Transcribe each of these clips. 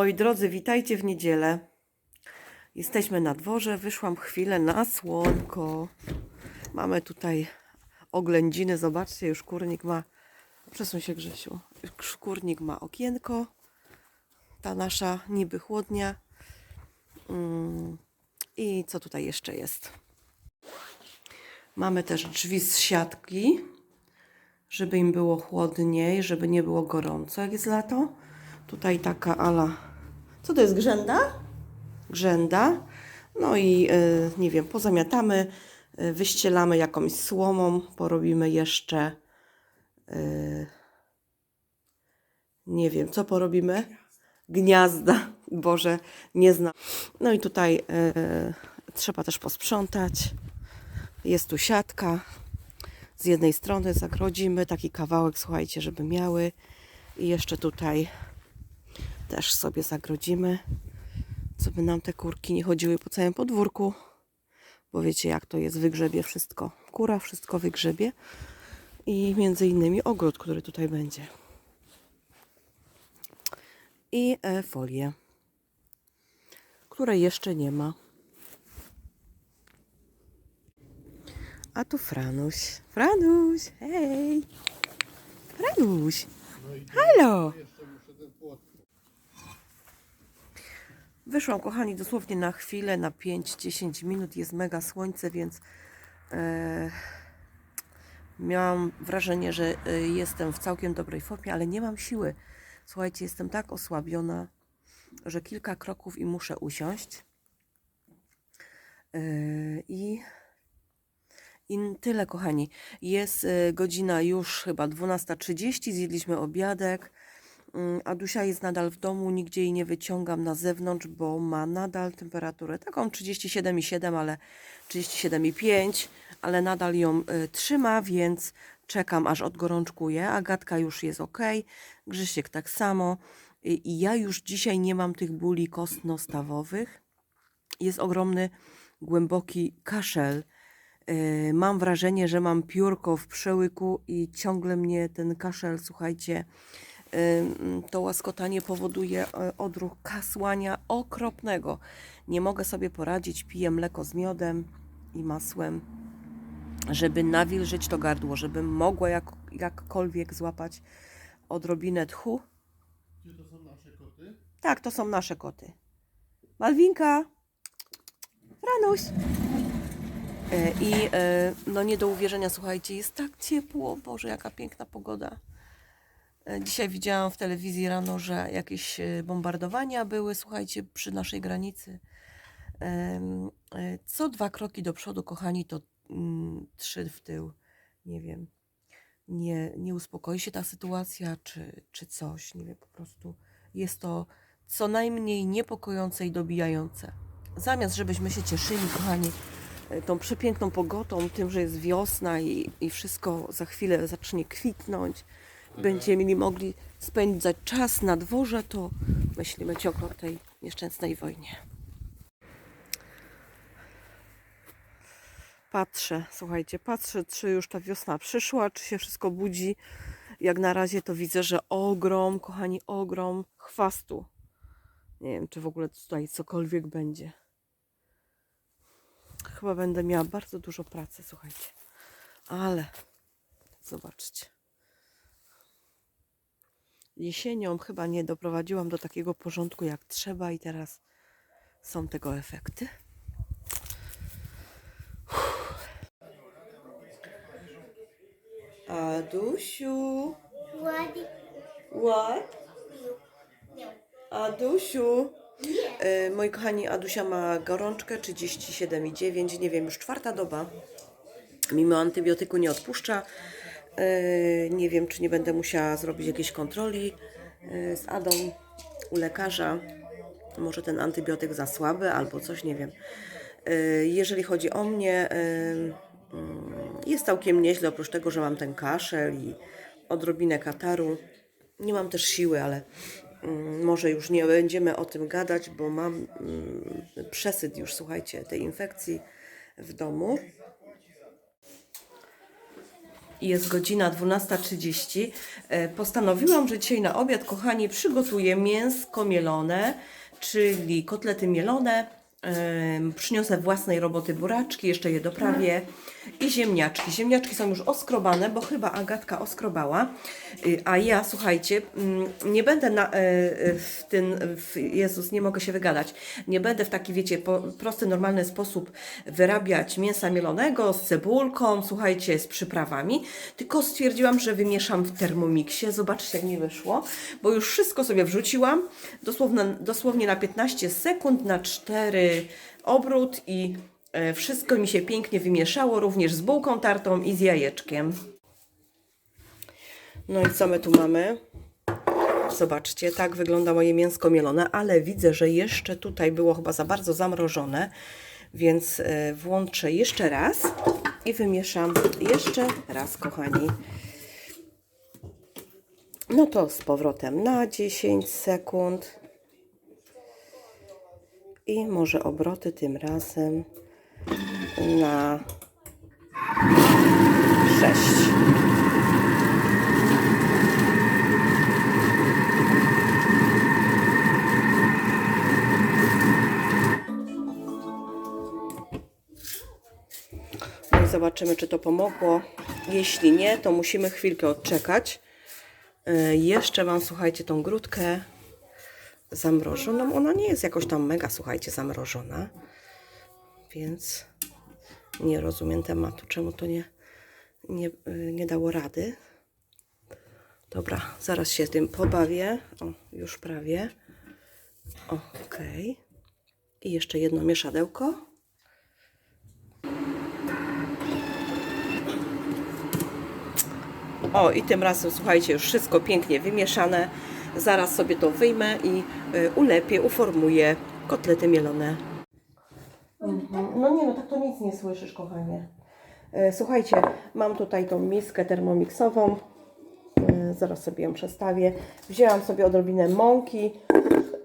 Moi drodzy, witajcie w niedzielę. Jesteśmy na dworze. Wyszłam chwilę na słonko. Mamy tutaj oględziny. Zobaczcie, już kurnik ma. Przesuń się, Grzesiu. Kurnik ma okienko. Ta nasza niby chłodnia. Mm. I co tutaj jeszcze jest? Mamy też drzwi z siatki, żeby im było chłodniej, żeby nie było gorąco, jak jest lato. Tutaj taka ala. Co to jest grzęda? Grzęda. No i y, nie wiem, pozamiatamy, y, wyścielamy jakąś słomą, porobimy jeszcze. y, nie wiem, co porobimy? Gniazda. Boże, nie znam. No i tutaj trzeba też posprzątać. Jest tu siatka. Z jednej strony zagrodzimy taki kawałek, słuchajcie, żeby miały. I jeszcze tutaj też sobie zagrodzimy, co by nam te kurki nie chodziły po całym podwórku. Bo wiecie, jak to jest, wygrzebie wszystko. Kura wszystko wygrzebie. I między innymi ogród, który tutaj będzie. I e, folię, której jeszcze nie ma. A tu Franuś. Franuś, hej! Franuś! Halo! Wyszłam, kochani, dosłownie na chwilę, na 5-10 minut. Jest mega słońce, więc e, miałam wrażenie, że e, jestem w całkiem dobrej formie, ale nie mam siły. Słuchajcie, jestem tak osłabiona, że kilka kroków i muszę usiąść. E, I i tyle, kochani. Jest y, godzina już chyba 12.30, zjedliśmy obiadek. Mm, Adusia jest nadal w domu, nigdzie jej nie wyciągam na zewnątrz, bo ma nadal temperaturę taką 37,7, ale 37,5, ale nadal ją y, trzyma, więc czekam aż odgorączkuje. Agatka już jest ok, Grzesiek tak samo. I i ja już dzisiaj nie mam tych bóli kostno-stawowych. Jest ogromny, głęboki kaszel. Yy, Mam wrażenie, że mam piórko w przełyku i ciągle mnie ten kaszel, słuchajcie, to łaskotanie powoduje e, odruch kasłania okropnego. Nie mogę sobie poradzić, piję mleko z miodem i masłem, żeby nawilżyć to gardło, żebym mogła jak, jakkolwiek złapać odrobinę tchu. Czy to są nasze koty? Tak, to są nasze koty. Malwinka, Franuś. E, I e, no nie do uwierzenia, słuchajcie, jest tak ciepło, Boże, jaka piękna pogoda. E, Dzisiaj widziałam w telewizji rano, że jakieś e, bombardowania były, słuchajcie, przy naszej granicy. E, Co dwa kroki do przodu, kochani, to mm, trzy w tył. Nie wiem. Nie, nie uspokoi się ta sytuacja, czy, czy coś. Nie wiem, po prostu jest to co najmniej niepokojące i dobijające. Zamiast, żebyśmy się cieszyli, kochani, tą przepiękną pogodą, tym, że jest wiosna i, i wszystko za chwilę zacznie kwitnąć, będziemy mogli spędzać czas na dworze, to myślimy ciągle o tej nieszczęsnej wojnie. Patrzę, słuchajcie, patrzę, czy już ta wiosna przyszła, czy się wszystko budzi. Jak na razie to widzę, że ogrom, kochani, ogrom chwastu. Nie wiem, czy w ogóle tutaj cokolwiek będzie. Chyba będę miała bardzo dużo pracy, słuchajcie. Ale zobaczcie. Jesienią chyba nie doprowadziłam do takiego porządku jak trzeba i teraz są tego efekty. Adusiu, What? what? Adusiu. E, moi kochani, Adusia ma gorączkę 37,9, nie wiem, już czwarta doba. Mimo antybiotyku nie odpuszcza. E, nie wiem, czy nie będę musiała zrobić jakiejś kontroli e, z Adą u lekarza. Może ten antybiotyk za słaby albo coś, nie wiem. E, jeżeli chodzi o mnie, mm, jest całkiem nieźle, oprócz tego, że mam ten kaszel i odrobinę kataru. Nie mam też siły, ale mm, może już nie będziemy o tym gadać, bo mam mm, przesyt już, słuchajcie, tej infekcji w domu. I jest godzina 12.30. E, Postanowiłam, że dzisiaj na obiad, kochani, przygotuję mięsko mielone, czyli kotlety mielone. Em, Przyniosę własnej roboty buraczki, jeszcze je doprawię i ziemniaczki. Ziemniaczki są już oskrobane, bo chyba Agatka oskrobała. Y, A ja, słuchajcie, mm, nie będę na, e, e, w ten, w, Jezus, nie mogę się wygadać, nie będę w taki, wiecie, po, prosty, normalny sposób wyrabiać mięsa mielonego z cebulką, słuchajcie, z przyprawami, tylko stwierdziłam, że wymieszam w termomiksie. Zobaczcie, jak mi wyszło, bo już wszystko sobie wrzuciłam, dosłownie, dosłownie na 15 sekund, na 4 obrót i e, wszystko mi się pięknie wymieszało, również z bułką tartą i z jajeczkiem. No i co my tu mamy? Zobaczcie, tak wygląda moje mięsko mielone, ale widzę, że jeszcze tutaj było chyba za bardzo zamrożone, więc e, włączę jeszcze raz i wymieszam jeszcze raz, kochani. No to z powrotem na 10 sekund. I może obroty tym razem na zobaczymy, czy to pomogło. Jeśli nie, to musimy chwilkę odczekać. E, Jeszcze mam, słuchajcie, tą grudkę zamrożoną. Ona nie jest jakoś tam mega, słuchajcie, zamrożona. Więc nie rozumiem tematu, czemu to nie, nie, y, nie dało rady. Dobra, zaraz się tym pobawię. O, już prawie. Okej. I jeszcze jedno mieszadełko. O, i tym razem, słuchajcie, już wszystko pięknie wymieszane. Zaraz sobie to wyjmę i y, ulepię, uformuję kotlety mielone. No nie, no tak to nic nie słyszysz, kochanie. E, Słuchajcie, mam tutaj tą miskę termomiksową. E, Zaraz sobie ją przestawię. Wzięłam sobie odrobinę mąki.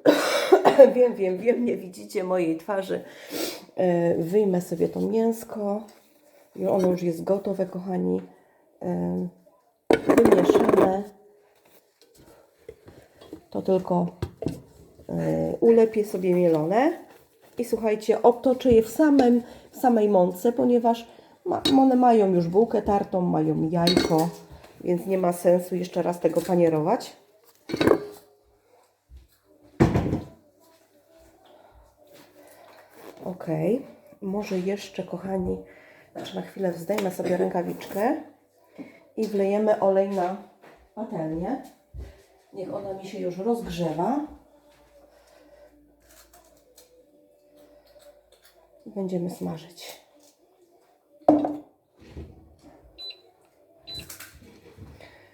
wiem, wiem, wiem, nie widzicie mojej twarzy. E, Wyjmę sobie to mięsko. Ono już jest gotowe, kochani. Wymieszane. To tylko e, ulepię sobie mielone i słuchajcie, obtoczę je w, samym, w samej mące, ponieważ ma, one mają już bułkę tartą, mają jajko, więc nie ma sensu jeszcze raz tego panierować. Ok, może jeszcze, kochani, znaczy na chwilę zdejmę sobie rękawiczkę i wlejemy olej na patelnię. Niech ona mi się już rozgrzewa. I będziemy smażyć.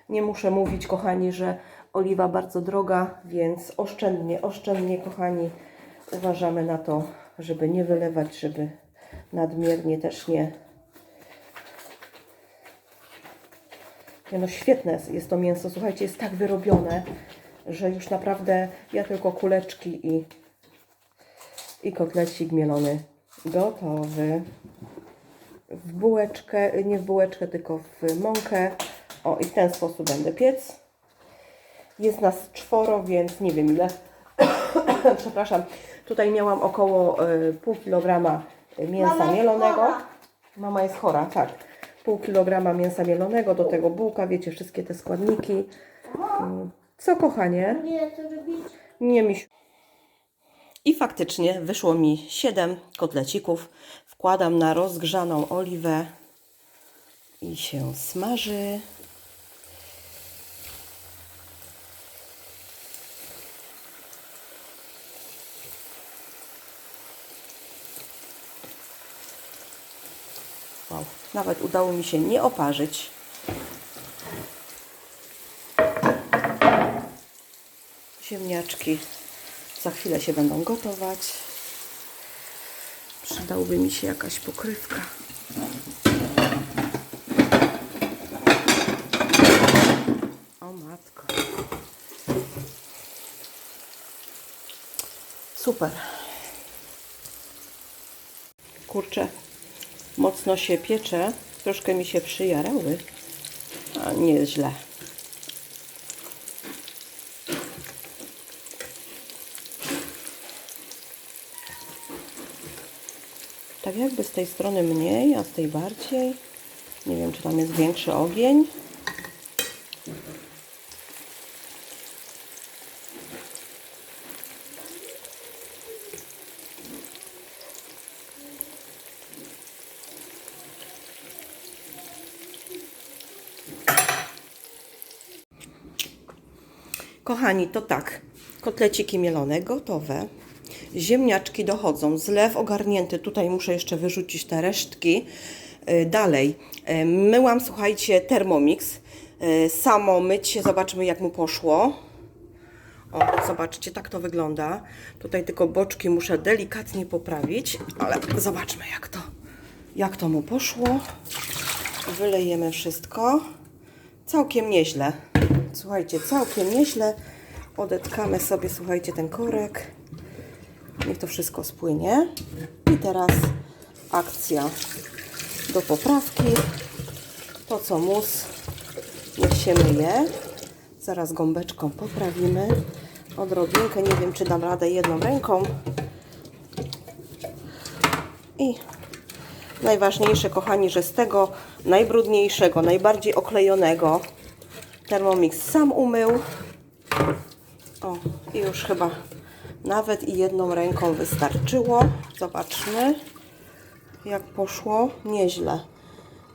Nie muszę mówić, kochani, że oliwa bardzo droga, więc oszczędnie, oszczędnie, kochani, uważamy na to, żeby nie wylewać, żeby nadmiernie też nie. Nie no, świetne jest to mięso. Słuchajcie, jest tak wyrobione, że już naprawdę ja tylko kuleczki i, i kotlecik mielony gotowy. W bułeczkę, nie w bułeczkę, tylko w mąkę. O, i w ten sposób będę piec. Jest nas czworo, więc nie wiem ile. Przepraszam. Tutaj miałam około y, pół kilograma mięsa Mama mielonego. Mama jest chora, tak. Pół kilograma mięsa mielonego, do tego bułka, wiecie, wszystkie te składniki. Mm, Co kochanie? Nie, to robić. Nie mi I faktycznie wyszło mi 7 kotlecików. Wkładam na rozgrzaną oliwę i się smaży. Wow, nawet udało mi się nie oparzyć. Ziemniaczki za chwilę się będą gotować. Przydałby mi się jakaś pokrywka. O matko. Super. Kurczę, mocno się piecze. Troszkę mi się przyjarały. A nieźle. Tak jakby z tej strony mniej, a z tej bardziej. Nie wiem, czy tam jest większy ogień. Kochani, to tak. Kotleciki mielone, gotowe. Ziemniaczki dochodzą. Zlew ogarnięty. Tutaj muszę jeszcze wyrzucić te resztki. Y, Dalej. y, Myłam, słuchajcie, Thermomix. Y, Samo mycie. Zobaczmy, jak mu poszło. O, zobaczcie, tak to wygląda. Tutaj tylko boczki muszę delikatnie poprawić, ale zobaczmy, jak to, jak to mu poszło. Wylejemy wszystko. Całkiem nieźle. Słuchajcie, całkiem nieźle. Odetkamy sobie, słuchajcie, ten korek. Niech to wszystko spłynie. I teraz akcja do poprawki. To co mus, niech się myje. Zaraz gąbeczką poprawimy. Odrobinkę, nie wiem czy dam radę jedną ręką. I najważniejsze, kochani, że z tego najbrudniejszego, najbardziej oklejonego Thermomix sam umył. O, i już chyba nawet i jedną ręką wystarczyło. Zobaczmy, jak poszło. Nieźle.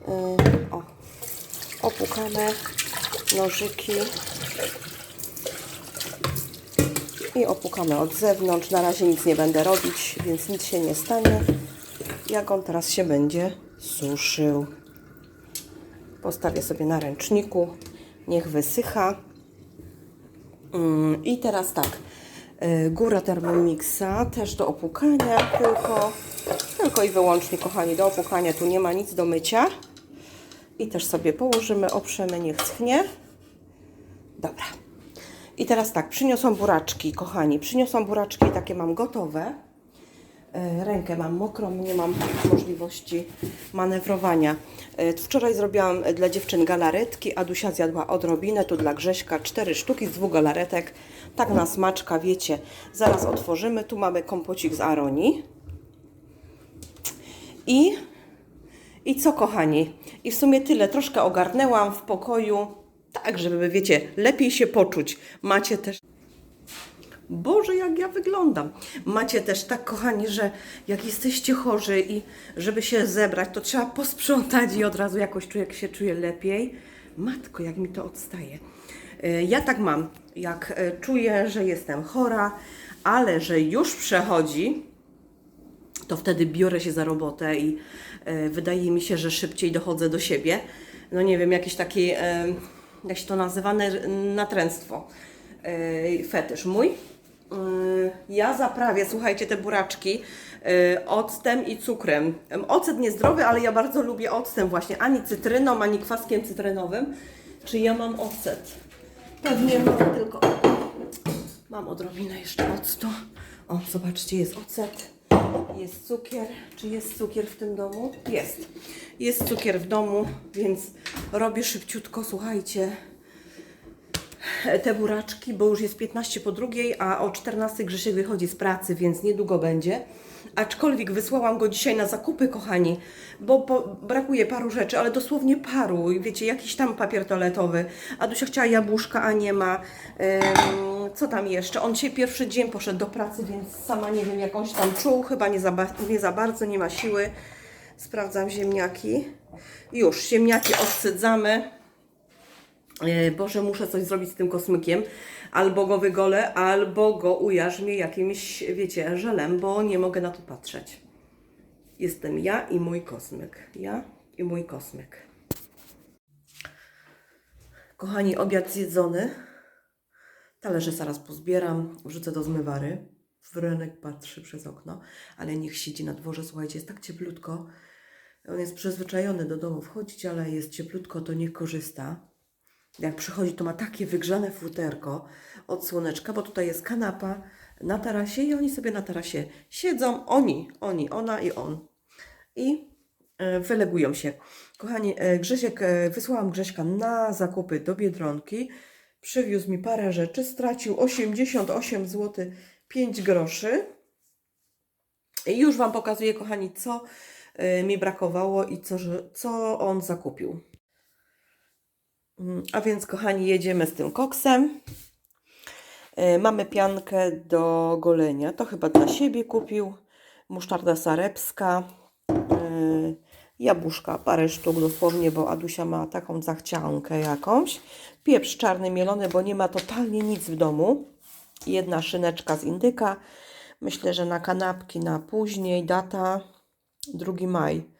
Yy, o, opukane nożyki i opukamy od zewnątrz. Na razie nic nie będę robić, więc nic się nie stanie. Jak on teraz się będzie suszył. Postawię sobie na ręczniku. Niech wysycha. Mm, I teraz tak. y, Góra Thermomixa też do opukania tylko. Tylko i wyłącznie, kochani, do opukania. Tu nie ma nic do mycia. I też sobie położymy, oprzemy, niech schnie. Dobra. I teraz tak, przyniosłam buraczki, kochani. Przyniosłam buraczki, takie mam gotowe. E, Rękę mam mokrą, nie mam możliwości manewrowania. E, Wczoraj zrobiłam dla dziewczyn galaretki, a Dusia zjadła odrobinę, tu dla Grześka cztery sztuki z dwóch galaretek. Tak na smaczka, wiecie. Zaraz otworzymy. Tu mamy kompocik z aronii. I i co, kochani? I w sumie tyle. Troszkę ogarnęłam w pokoju, tak, żeby, wiecie, lepiej się poczuć. Macie też. Boże, jak ja wyglądam. Macie też tak, kochani, że jak jesteście chorzy i żeby się zebrać, to trzeba posprzątać i od razu jakoś czuję, się czuję lepiej. Matko, jak mi to odstaje. E, Ja tak mam, jak e, czuję, że jestem chora, ale że już przechodzi, to wtedy biorę się za robotę i e, wydaje mi się, że szybciej dochodzę do siebie. No nie wiem, jakieś takie, jak się to nazywa, natręctwo, fetysz mój. E, ja zaprawię, słuchajcie, te buraczki e, octem i cukrem. Em, Ocet niezdrowy, ale ja bardzo lubię octem właśnie, ani cytryną, ani kwaskiem cytrynowym. Czy ja mam ocet? Pewnie mam, tylko mam odrobinę jeszcze octu. O, zobaczcie, jest ocet. Jest cukier. Czy jest cukier w tym domu? Jest. Jest cukier w domu, więc robię szybciutko, słuchajcie, te buraczki, bo już jest 15 po drugiej, a o 14 Grzesiek wychodzi z pracy, więc niedługo będzie. Aczkolwiek wysłałam go dzisiaj na zakupy, kochani, bo brakuje paru rzeczy, ale dosłownie paru. Wiecie, jakiś tam papier toaletowy. A Dusia chciała jabłuszka, a nie ma. Ym, co tam jeszcze? On dzisiaj pierwszy dzień poszedł do pracy, więc sama nie wiem, jak on się tam czuł. Chyba nie za, nie za bardzo, nie ma siły. Sprawdzam ziemniaki. Już, ziemniaki odsydzamy. E, Boże, muszę coś zrobić z tym kosmykiem. Albo go wygolę, albo go ujarzmię jakimś, wiecie, żelem, bo nie mogę na to patrzeć. Jestem ja i mój kosmyk. Ja i mój kosmyk. Kochani, obiad zjedzony. Talerze zaraz pozbieram, wrzucę do zmywary. Wrenek patrzy przez okno, ale niech siedzi na dworze. Słuchajcie, jest tak cieplutko. On jest przyzwyczajony do domu wchodzić, ale jest cieplutko, to niech korzysta. Jak przychodzi, to ma takie wygrzane futerko od słoneczka, bo tutaj jest kanapa na tarasie i oni sobie na tarasie siedzą. Oni, oni, ona i on. I e, wylegują się. Kochani, e, Grzesiek, e, wysłałam Grześka na zakupy do Biedronki. Przywiózł mi parę rzeczy, stracił 88 zł 5 groszy. I już Wam pokazuję, kochani, co mi brakowało i co, co on zakupił. Mm, A więc, kochani, jedziemy z tym koksem. E, Mamy piankę do golenia. To chyba dla siebie kupił. Musztarda sarepska. e, Jabłuszka, parę sztuk dosłownie, bo Adusia ma taką zachciankę jakąś. Pieprz czarny mielony, bo nie ma totalnie nic w domu. Jedna szyneczka z indyka. Myślę, że na kanapki na później. Data 2 maj.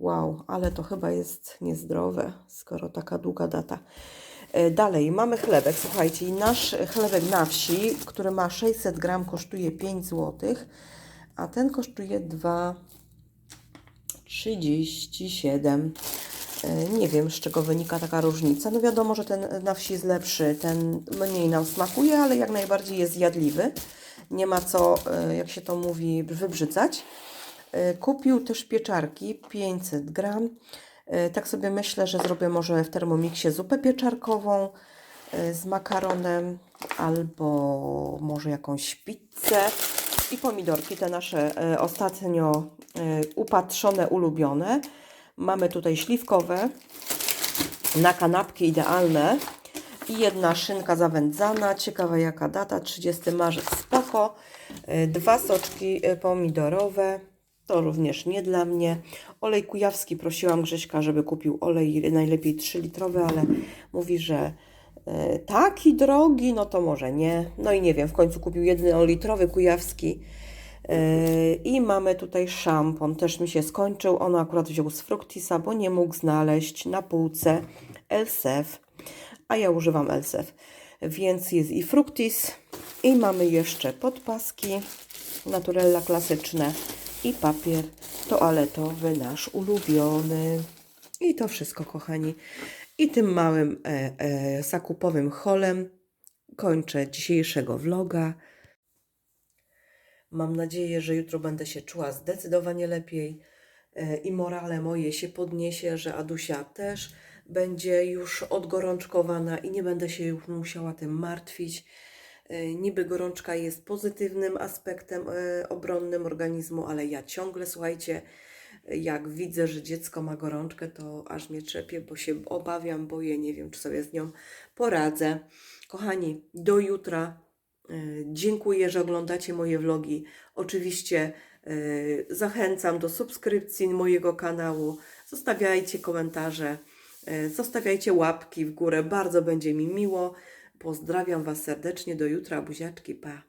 Wow, ale to chyba jest niezdrowe, skoro taka długa data. E, Dalej, mamy chlebek. Słuchajcie, nasz chlebek na wsi, który ma 600 gram, kosztuje 5 zł, a ten kosztuje 2,37. E, Nie wiem, z czego wynika taka różnica. No wiadomo, że ten na wsi jest lepszy, ten mniej nam smakuje, ale jak najbardziej jest jadliwy. Nie ma co, e, jak się to mówi, wybrzydzać. E, Kupił też pieczarki 500 gram. E, Tak sobie myślę, że zrobię może w Thermomixie zupę pieczarkową e, z makaronem albo może jakąś pizzę i pomidorki, te nasze ostatnio upatrzone, ulubione. Mamy tutaj śliwkowe, na kanapki idealne i jedna szynka zawędzana, ciekawa jaka data, 30 marzec, spoko. Dwa soczki pomidorowe, to również nie dla mnie. Olej kujawski, prosiłam Grześka, żeby kupił olej najlepiej 3 litrowy, ale mówi, że e, taki drogi, no to może nie. No i nie wiem, w końcu kupił jeden litrowy kujawski. Yy, I mamy tutaj szampon, też mi się skończył. On akurat wziął z Fructisa, bo nie mógł znaleźć na półce Elsef, a ja używam Elsef. Więc jest i Fructis, i mamy jeszcze podpaski, Naturella klasyczne i papier toaletowy, nasz ulubiony. I to wszystko, kochani. I tym małym e, e, zakupowym holem kończę dzisiejszego vloga. Mam nadzieję, że jutro będę się czuła zdecydowanie lepiej e, i morale moje się podniesie, że Adusia też będzie już odgorączkowana i nie będę się już musiała tym martwić. E, Niby gorączka jest pozytywnym aspektem e, obronnym organizmu, ale ja ciągle, słuchajcie, jak widzę, że dziecko ma gorączkę, to aż mnie trzepie, bo się obawiam, boję, nie wiem, czy sobie z nią poradzę. Kochani, do jutra. E, Dziękuję, że oglądacie moje vlogi. Oczywiście zachęcam do subskrypcji mojego kanału. Zostawiajcie komentarze, zostawiajcie łapki w górę. Bardzo będzie mi miło. Pozdrawiam Was serdecznie. Do jutra. Buziaczki. Pa.